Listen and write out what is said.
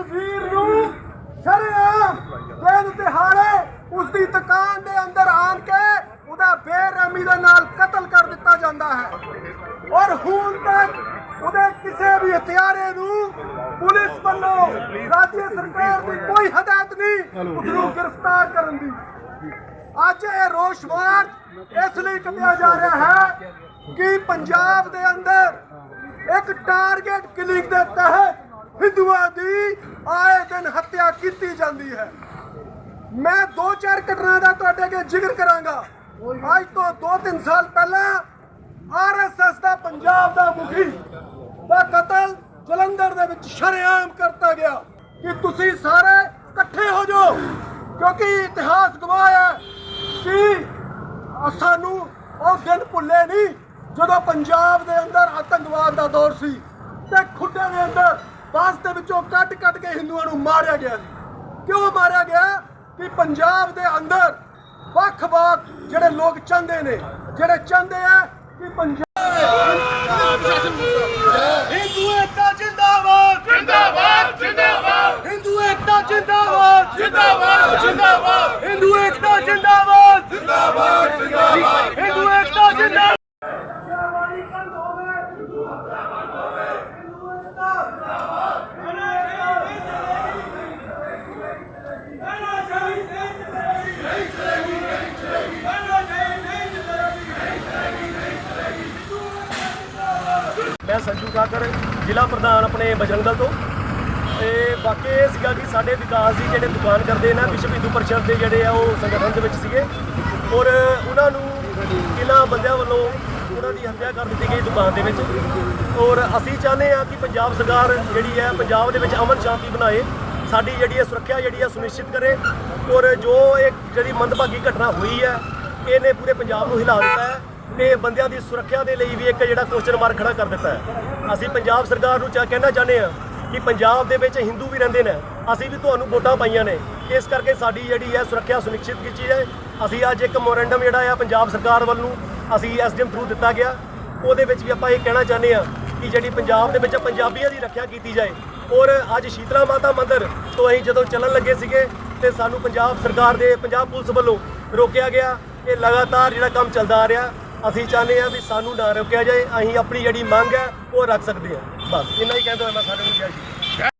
ਉਸ ਨੂੰ ਸ਼ਰੇਆਮ ਦਿਨ ਦਿਹਾੜੇ ਉਸ ਦੀ ਦੁਕਾਨ ਦੇ ਅੰਦਰ ਆਣ ਕੇ ਉਹਦਾ ਬੇਰਹਿਮੀ ਦੇ ਨਾਲ ਕਤਲ ਕਰ ਦਿੱਤਾ ਜਾਂਦਾ ਹੈ। ਔਰ ਹੁਣ ਤੱਕ ਉਹਦੇ ਕਿਸੇ ਵੀ ਹਥਿਆਰੇ ਨੂੰ ਪੁਲਿਸ ਵੱਲੋਂ ਰਾਜ ਸਰਕਾਰ ਦੀ ਕੋਈ ਹਦਾਇਤ ਨਹੀਂ ਉਸ ਨੂੰ ਗ੍ਰਿਫਤਾਰ ਕਰਨ ਦੀ। ਅੱਜ ਇਹ ਰੋਸ ਮਾਰਚ ਇਸ ਲਈ ਕੱਢਿਆ ਜਾ ਰਿਹਾ ਹੈ ਕਿ ਪੰਜਾਬ ਦੇ ਅੰਦਰ ਇੱਕ ਟਾਰਗੇਟ ਕਿਲਿੰਗ ਦੇ ਤਹਿਤ ਹਿੰਦੂਆਂ ਦੀ ਆਏ ਦਿਨ ਹੱਤਿਆ ਕੀਤੀ ਜਾਂਦੀ ਹੈ। ਮੈਂ ਦੋ ਚਾਰ ਘਟਨਾ ਦਾ ਤੁਹਾਡੇ ਅੱਗੇ ਜ਼ਿਕਰ ਕਰਾਂਗਾ। ਅੱਜ ਤੋਂ 2-3 ਸਾਲ ਪਹਿਲਾਂ ਆਰਐਸਐਸ ਦਾ ਪੰਜਾਬ ਦਾ ਮੁਖੀ ਦਾ ਕਤਲ ਜਲੰਧਰ ਦੇ ਵਿੱਚ ਸ਼ਰੇਆਮ ਕਰਤਾ ਗਿਆ ਕਿ ਤੁਸੀਂ ਸਾਰੇ ਇਕੱਠੇ ਹੋ ਜਾਓ, ਕਿਉਂਕਿ ਇਤਿਹਾਸ ਗਵਾਹ ਹੈ ਕਿ ਸਾਨੂੰ ਉਹ ਦਿਨ ਭੁੱਲੇ ਨਹੀਂ ਜਦੋਂ ਪੰਜਾਬ ਦੇ ਅੰਦਰ ਆਤੰਕਵਾਦ ਦਾ ਦੌਰ ਸੀ ਤੇ ਖੁੱਡੇ ਦੇ ਅੰਦਰ ਬਾਸ ਦੇ ਵਿੱਚੋਂ ਕੱਟ ਕੱਟ ਕੇ ਹਿੰਦੂਆਂ ਨੂੰ ਮਾਰਿਆ ਗਿਆ ਸੀ ਕਿਉਂ ਮਾਰਿਆ ਗਿਆ? ਕਿ ਪੰਜਾਬ ਦੇ ਅੰਦਰ ਵੱਖ-ਵੱਖ ਜਿਹੜੇ ਲੋਕ ਚਾਹੁੰਦੇ ਨੇ, ਜਿਹੜੇ ਚਾਹੁੰਦੇ ਆ ਕਿ ਪੰਜਾਬ ਹਿੰਦੂ ਏਕਤਾ ਜਿੰਦਾਬਾਦ ਜਿੰਦਾਬਾਦ ਜਿੰਦਾਬਾਦ। ਹਿੰਦੂ ਏਕਤਾ ਜਿੰਦਾਬਾਦ ਜਿੰਦਾਬਾਦ ਜਿੰਦਾਬਾਦ। ਹਿੰਦੂ ਏਕਤਾ ਜਿੰਦਾਬਾਦ ਜਿੰਦਾਬਾਦ ਜਿੰਦਾਬਾਦ ਹਿੰਦੂ ਏਕਤਾ ਜਿੰਦਾਬਾਦ ਮੈਂ ਸੰਜੂ ਕਾਕਰ, ਜ਼ਿਲ੍ਹਾ ਪ੍ਰਧਾਨ ਆਪਣੇ ਬਜਰੰਗ ਦਲ ਤੋਂ। ਤੇ ਬਾਕੀ ਇਹ ਸੀਗਾ ਕਿ ਸਾਡੇ ਵਿਕਾਸ ਦੀ ਜਿਹੜੇ ਦੁਕਾਨ ਕਰਦੇ ਨਾ ਵਿਸ਼ਵ ਹਿੰਦੂ ਪਰਿਸ਼ਦ ਦੇ ਜਿਹੜੇ ਆ, ਉਹ ਸੰਗਠਨ ਦੇ ਵਿੱਚ ਸੀਗੇ। ਔਰ ਉਹਨਾਂ ਨੂੰ ਕਿਲਾ ਬੰਦਿਆਂ ਵੱਲੋਂ ਉਹਨਾਂ ਦੀ ਹੱਤਿਆ ਕਰ ਦਿੱਤੀ ਗਈ ਦੁਕਾਨ ਦੇ ਵਿੱਚ। ਔਰ ਅਸੀਂ ਚਾਹੁੰਦੇ ਆ ਕਿ ਪੰਜਾਬ ਸਰਕਾਰ ਜਿਹੜੀ ਹੈ, ਪੰਜਾਬ ਦੇ ਵਿੱਚ ਅਮਨ ਸ਼ਾਂਤੀ ਬਣਾਏ, ਸਾਡੀ ਜਿਹੜੀ ਹੈ ਸੁਰੱਖਿਆ ਜਿਹੜੀ ਹੈ ਸੁਨਿਸ਼ਚਿਤ ਕਰੇ। ਔਰ ਜੋ ਇਹ ਜਿਹੜੀ ਮੰਦਭਾਗੀ ਘਟਨਾ ਹੋਈ ਹੈ, ਇਹਨੇ ਪੂਰੇ ਪੰਜਾਬ ਨੂੰ ਹਿਲਾ ਦਿੱਤਾ ਹੈ। ਤੇ ਬੰਦਿਆਂ ਦੀ ਸੁਰੱਖਿਆ ਦੇ ਲਈ ਵੀ ਇੱਕ ਜਿਹੜਾ ਕੁਐਸਚਨ ਮਾਰਕ ਖੜਾ ਕਰ ਦਿੱਤਾ ਹੈ। ਅਸੀਂ ਪੰਜਾਬ ਸਰਕਾਰ ਨੂੰ ਚਾ ਕਹਿਣਾ ਚਾਹੁੰਦੇ ਆ ਕਿ ਪੰਜਾਬ ਦੇ ਵਿੱਚ ਹਿੰਦੂ ਵੀ ਰਹਿੰਦੇ ਨੇ। ਅਸੀਂ ਵੀ ਤੁਹਾਨੂੰ ਵੋਟਾਂ ਪਾਈਆਂ ਨੇ। ਇਸ ਕਰਕੇ ਸਾਡੀ ਜਿਹੜੀ ਹੈ ਸੁਰੱਖਿਆ ਸੁਨਿਸ਼ਚਿਤ ਕੀਤੀ ਜਾਏ। ਅਸੀਂ ਅੱਜ ਇੱਕ ਮੋਰੈਂਡਮ ਜਿਹੜਾ ਆ ਪੰਜਾਬ ਸਰਕਾਰ ਵੱਲੋਂ ਅਸੀਂ ਐਸਡੀਐਮ ਥਰੂ ਦਿੱਤਾ ਗਿਆ। ਉਹਦੇ ਵਿੱਚ ਵੀ ਆਪਾਂ ਇਹ ਕਹਿਣਾ ਚਾਹੁੰਦੇ ਆ ਕਿ ਜਿਹੜੀ ਪੰਜਾਬ ਦੇ ਵਿੱਚ ਪੰਜਾਬੀਆਂ ਦੀ ਰੱਖਿਆ ਕੀਤੀ ਜਾਏ। ਔਰ ਅੱਜ ਸ਼ੀਤਲਾ ਮਾਤਾ ਮੰਦਿਰ ਤੋਂ ਅਸੀਂ ਜਦੋਂ ਚੱਲਣ ਲੱਗੇ ਸੀਗੇ ਤੇ ਸਾਨੂੰ ਪੰਜਾਬ ਸਰਕਾਰ ਦੇ, ਪੰਜਾਬ ਪੁਲਿਸ ਵੱਲੋਂ ਰੋਕਿਆ ਗਿਆ। ਇਹ ਲਗਾਤਾਰ ਜਿਹੜਾ ਕੰਮ ਚੱਲਦਾ ਆ ਰਿਹਾ। ਅਸੀਂ ਚਾਹੁੰਦੇ ਆ ਵੀ ਸਾਨੂੰ ਨਾ ਰੋਕਿਆ ਜਾਏ, ਅਸੀਂ ਆਪਣੀ ਜਿਹੜੀ ਮੰਗ ਹੈ, ਉਹ ਰੱਖ ਸਕਦੇ ਹਾਂ। ਬਸ, ਇੰਨਾ ਹੀ ਕਹਿੰਦਾ ਹੋਇਆ, ਮੈਂ ਸਾਰੇ ਨੂੰ ਜੈ ਸ਼੍ਰੀ